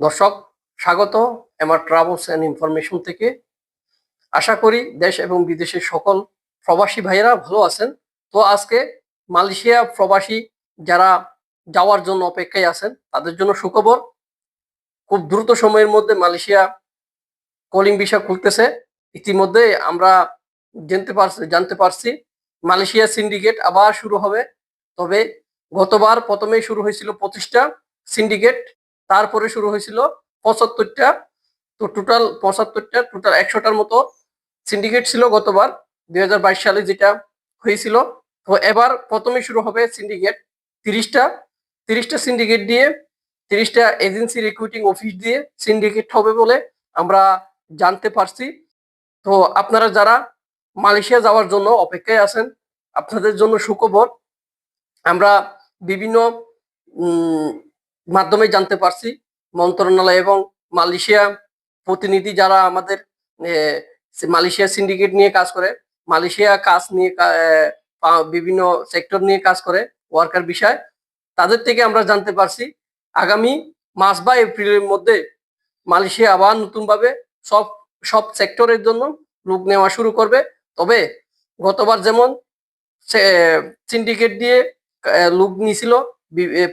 দর্শক, স্বাগত আমার ট্রাভেলস অ্যান্ড ইনফরমেশন থেকে। আশা করি দেশ এবং বিদেশের সকল প্রবাসী ভাইয়েরা ভালো আছেন। তো আজকে মালয়েশিয়া প্রবাসী যারা যাওয়ার জন্য অপেক্ষায় আছেন, তাদের জন্য সুখবর। খুব দ্রুত সময়ের মধ্যে মালয়েশিয়া কলিং ভিসা খুলতেছে। ইতিমধ্যে আমরা জানতে পারছি জানতে পারছি, মালয়েশিয়া সিন্ডিকেট আবার শুরু হবে। তবে গতবার প্রথমেই শুরু হয়েছিল পঁচিশটা সিন্ডিকেট। তারপরে শুরু হয়েছিল পঁচাত্তরটা। তো টোটাল পঁচাত্তরটা টোটাল একশোটার মতো সিন্ডিকেট ছিল গতবার দু হাজার বাইশ সালে যেটা হয়েছিল। তো এবার প্রথমে শুরু হবে সিন্ডিকেট তিরিশটা। তিরিশটা সিন্ডিকেট দিয়ে, তিরিশটা এজেন্সি রিক্রুটিং অফিস দিয়ে সিন্ডিকেট হবে বলে আমরা জানতে পারছি। তো আপনারা যারা মালয়েশিয়া যাওয়ার জন্য অপেক্ষায় আছেন, আপনাদের জন্য সুখবর, আমরা বিভিন্ন মাধ্যমে জানতে পারছি। মন্ত্রণালয় এবং মালয়েশিয়া প্রতিনিধি যারা আমাদের মালয়েশিয়া সিন্ডিকেট নিয়ে কাজ করে, মালয়েশিয়া কাজ নিয়ে বিভিন্ন সেক্টর নিয়ে কাজ করে ওয়ার্কার বিষয়, তাদের থেকে আমরা জানতে পারছি, আগামী মাস বা এপ্রিলের মধ্যে মালয়েশিয়া আবার নতুনভাবে সব সব সেক্টরের জন্য লোক নেওয়া শুরু করবে। তবে গতবার যেমন সিন্ডিকেট দিয়ে লোক নিয়েছিল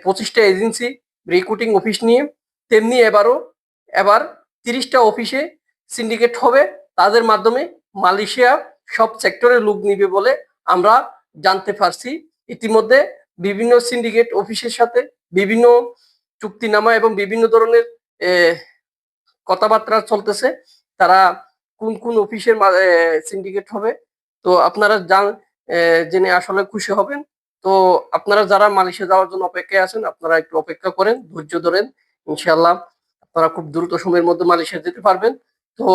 পঁচিশটা এজেন্সি রিক্রুটিং অফিস নিয়ে, তেমনি এবারও, এবার তিরিশটা অফিসে সিন্ডিকেট হবে। তাদের মাধ্যমে মালয়েশিয়া সব সেক্টরে লোক নিবে বলে আমরা জানতে পারছি। ইতিমধ্যে বিভিন্ন সিন্ডিকেট অফিসের সাথে বিভিন্ন চুক্তিনামা এবং বিভিন্ন ধরনের কথাবার্তা চলতেছে। তারা কোন কোন অফিসের সিন্ডিকেট হবে? তো আপনারা জান জেনে আসলে খুশি হবেন। তো আপনারা যারা মালয়েশিয়া যাওয়ার জন্য অপেক্ষায় আছেন, আপনারা একটু অপেক্ষা করেন, ধৈর্য ধরেন ইনশাল্লাহ আপনারা খুব দ্রুত সময়ের মধ্যে মালয়েশিয়া যেতে পারবেন। তো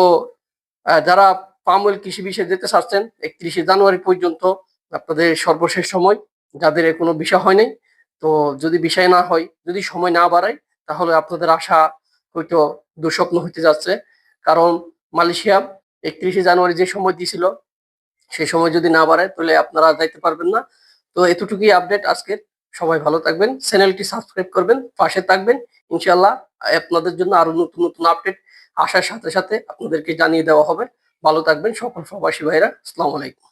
যারা পাম অয়েল কৃষি বিষয়ে যেতে চাচ্ছেন, একত্রিশে জানুয়ারি পর্যন্ত আপনাদের সর্বশেষ সময়, যাদের কোনো বিষয় হয় নাই, তো যদি বিষয় না হয়, যদি সময় না বাড়ায়, তাহলে আপনাদের আশা হয়তো দুঃস্বপ্ন হতে যাচ্ছে। কারণ মালয়েশিয়া একত্রিশে জানুয়ারি যে সময় দিয়েছিল সেই সময় যদি না বাড়ায়, তাহলে আপনারা যাইতে পারবেন না। তো এতটুকুই আপডেট আজকের। সবাই ভালো থাকবেন, চ্যানেলটি সাবস্ক্রাইব করবেন, পাশে থাকবেন। ইনশাল্লাহ আপনাদের জন্য আরও নতুন নতুন আপডেট আসার সাথে সাথে আপনাদেরকে জানিয়ে দেওয়া হবে। ভালো থাকবেন সকল প্রবাসী ভাইরা আসসালামু আলাইকুম।